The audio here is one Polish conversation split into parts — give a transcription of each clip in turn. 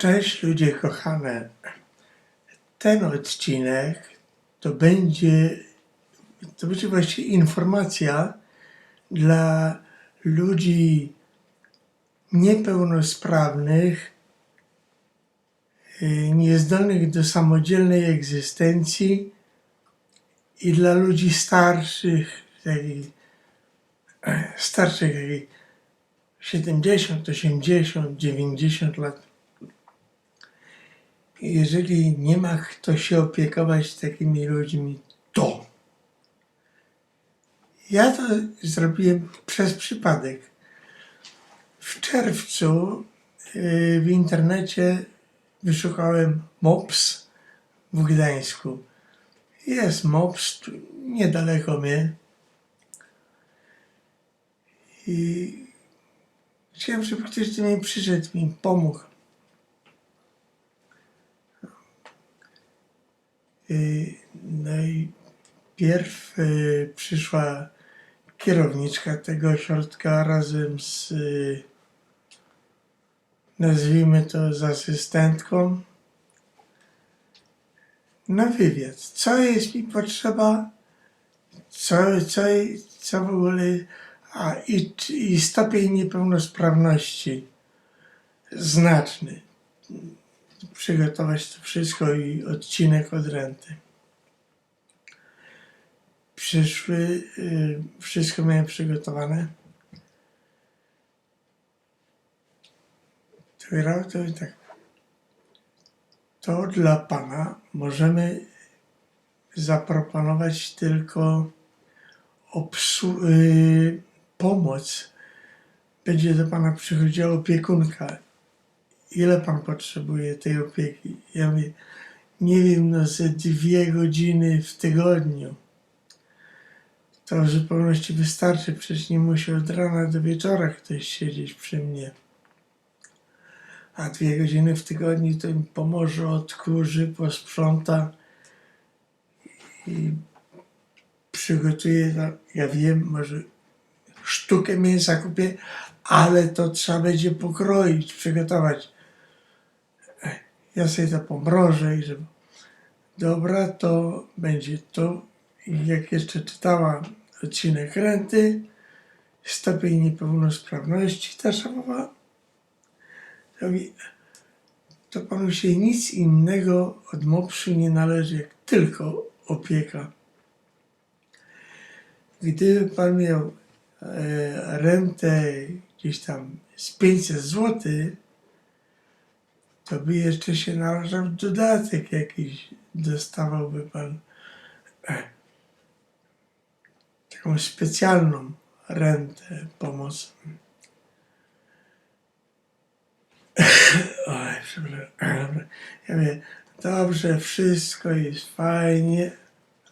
Cześć ludzie kochane. Ten odcinek to będzie, to będzie właściwie informacja dla ludzi niepełnosprawnych, y, niezdolnych do samodzielnej egzystencji i dla ludzi starszych, takich, starszych jakich 70, 80, 90 lat. Jeżeli nie ma kto się opiekować takimi ludźmi, to. Ja to zrobiłem przez przypadek. W czerwcu yy, w internecie wyszukałem MOPS w Gdańsku. Jest MOPS niedaleko mnie. I chciałem, żeby ktoś do mnie przyszedł, mi pomógł. Y, No i pierw y, przyszła kierowniczka tego ośrodka razem z, y, nazwijmy to, z asystentką. Na wywiad. Co jest mi potrzeba, co, co, co w ogóle, a i, i stopień niepełnosprawności. Znaczny przygotować to wszystko i odcinek od renty. Przyszły, y, wszystko miałem przygotowane. Otwierał to i tak. To dla Pana możemy zaproponować tylko obsu- y, pomoc. Będzie do Pana przychodziła opiekunka ile pan potrzebuje tej opieki? Ja mówię, nie wiem, no ze dwie godziny w tygodniu. To w zupełności wystarczy, przecież nie musi od rana do wieczora ktoś siedzieć przy mnie. A dwie godziny w tygodniu to mi pomoże, odkurzy, posprząta i przygotuje, no, ja wiem, może sztukę mięsa kupię, ale to trzeba będzie pokroić, przygotować. Ja sobie to pomrożę i żeby... Dobra, to będzie to. I jak jeszcze czytała odcinek renty, stopień niepełnosprawności ta szafowa, to to panu się nic innego od mopsu nie należy, jak tylko opieka. Gdyby pan miał e, rentę gdzieś tam z 500 zł, to by jeszcze się należał dodatek jakiś, dostawałby pan e, taką specjalną rentę pomocną. Oj, przepraszam. Ja mówię, dobrze, wszystko jest fajnie,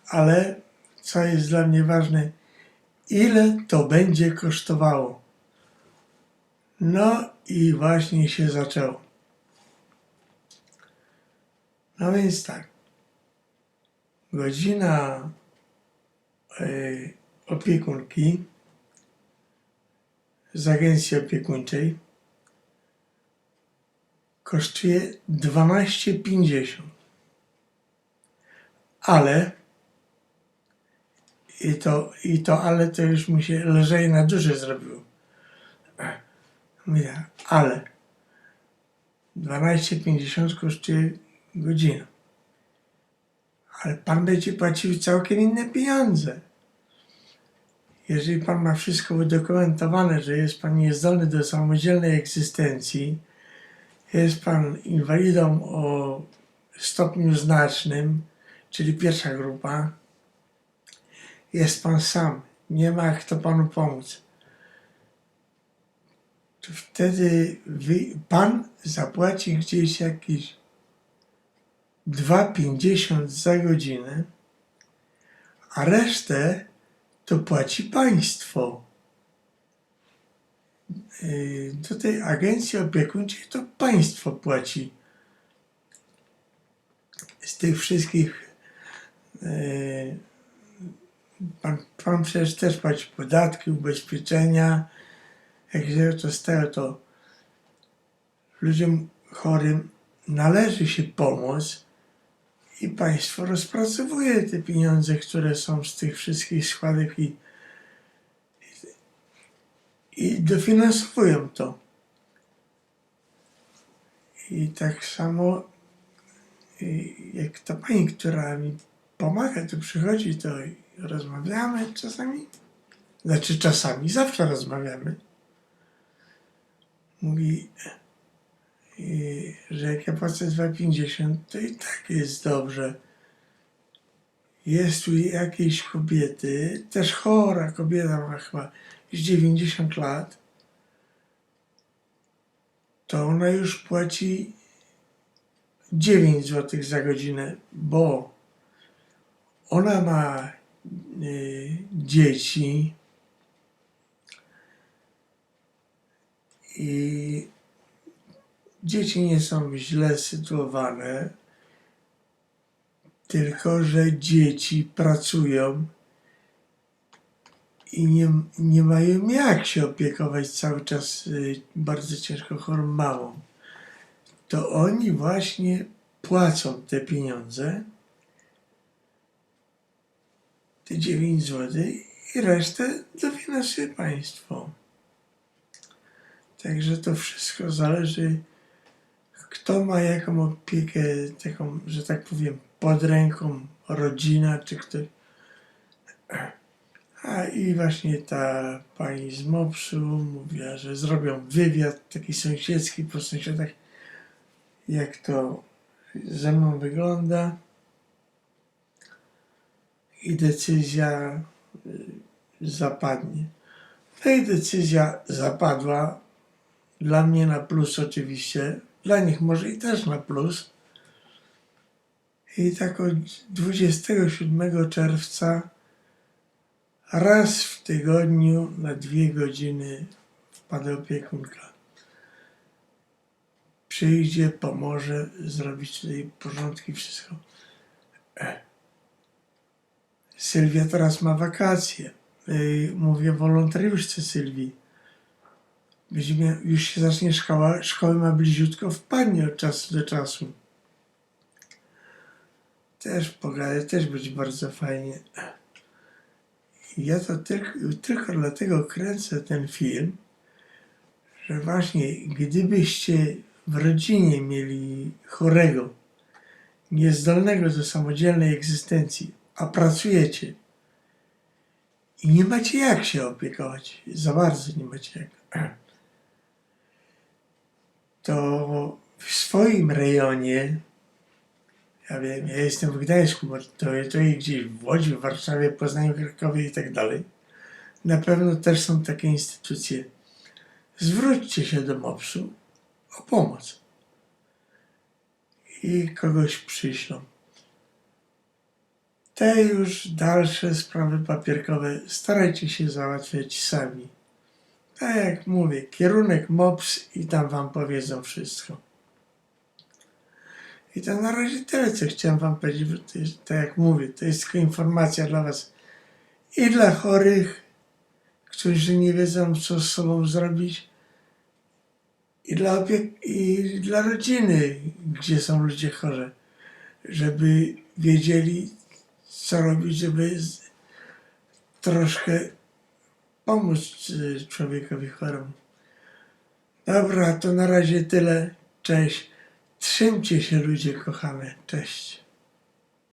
ale co jest dla mnie ważne, ile to będzie kosztowało. No i właśnie się zaczęło. No więc tak. Godzina y, opiekunki z agencji opiekuńczej kosztuje 12,50. Ale i to, i to ale to już mi się lżej na duży zrobiło. Mówię, ale 12,50 kosztuje godzina. Ale pan będzie płacił całkiem inne pieniądze. Jeżeli pan ma wszystko udokumentowane, że jest pan niezdolny do samodzielnej egzystencji, jest pan inwalidą o stopniu znacznym, czyli pierwsza grupa, jest pan sam, nie ma kto panu pomóc. To wtedy pan zapłaci gdzieś jakieś 2,50 za godzinę, a resztę to płaci państwo. Yy, Do tej agencji opiekuńczej to państwo płaci z tych wszystkich. yy, Pan, pan przecież też płaci podatki, ubezpieczenia. Jak się to stało, to ludziom chorym należy się pomoc i państwo rozpracowuje te pieniądze, które są z tych wszystkich składek i, i dofinansowują to. I tak samo jak ta pani, która mi pomaga, tu przychodzi, to rozmawiamy czasami. Znaczy czasami, zawsze rozmawiamy. Mówi, y, że jak ja płacę 2,50, to i tak jest dobrze. Jest tu jakieś kobiety, też chora kobieta ma chyba z 90 lat, to ona już płaci 9 zł za godzinę, bo ona ma y, dzieci i dzieci nie są źle sytuowane, tylko że dzieci pracują i nie, nie mają jak się opiekować cały czas y, bardzo ciężko chorą mamą. To oni właśnie płacą te pieniądze, te 9 zł i resztę dofinansuje państwo. Także to wszystko zależy, kto ma jaką opiekę, taką, że tak powiem, pod ręką, rodzina czy ktoś. A i właśnie ta pani z MOPS-u mówiła, że zrobią wywiad taki sąsiedzki po sąsiadach, jak to ze mną wygląda. I decyzja y, zapadnie. No i decyzja zapadła. Dla mnie na plus oczywiście, dla nich może i też na plus. I tak od 27 czerwca raz w tygodniu na dwie godziny wpada opiekunka. Przyjdzie, pomoże zrobić tutaj porządki, wszystko. E. Sylwia teraz ma wakacje. Ej, Mówię wolontariuszce Sylwii. Mia- już się zacznie szkoła, szkoły ma bliziutko, wpadnie od czasu do czasu. Też pogadać, też będzie bardzo fajnie. Ja to tylko, tylko dlatego kręcę ten film, że właśnie gdybyście w rodzinie mieli chorego, niezdolnego do samodzielnej egzystencji, a pracujecie i nie macie jak się opiekować, za bardzo nie macie jak, to w swoim rejonie, ja wiem, ja jestem w Gdańsku, to, to i gdzieś w Łodzi, w Warszawie, Poznaniu, Krakowie i tak dalej, na pewno też są takie instytucje. Zwróćcie się do MOPS-u o pomoc i kogoś przyślą. Te już dalsze sprawy papierkowe starajcie się załatwiać sami. Tak jak mówię, kierunek MOPS i tam wam powiedzą wszystko. I to na razie tyle, co chciałem wam powiedzieć, bo to jest, tak jak mówię, to jest tylko informacja dla was i dla chorych, którzy nie wiedzą, co z sobą zrobić, i dla, i dla rodziny, gdzie są ludzie chorzy, żeby wiedzieli, co robić, żeby troszkę pomóc y, człowiekowi choremu. Dobra, to na razie tyle. Cześć. Trzymcie się ludzie kochane. Cześć.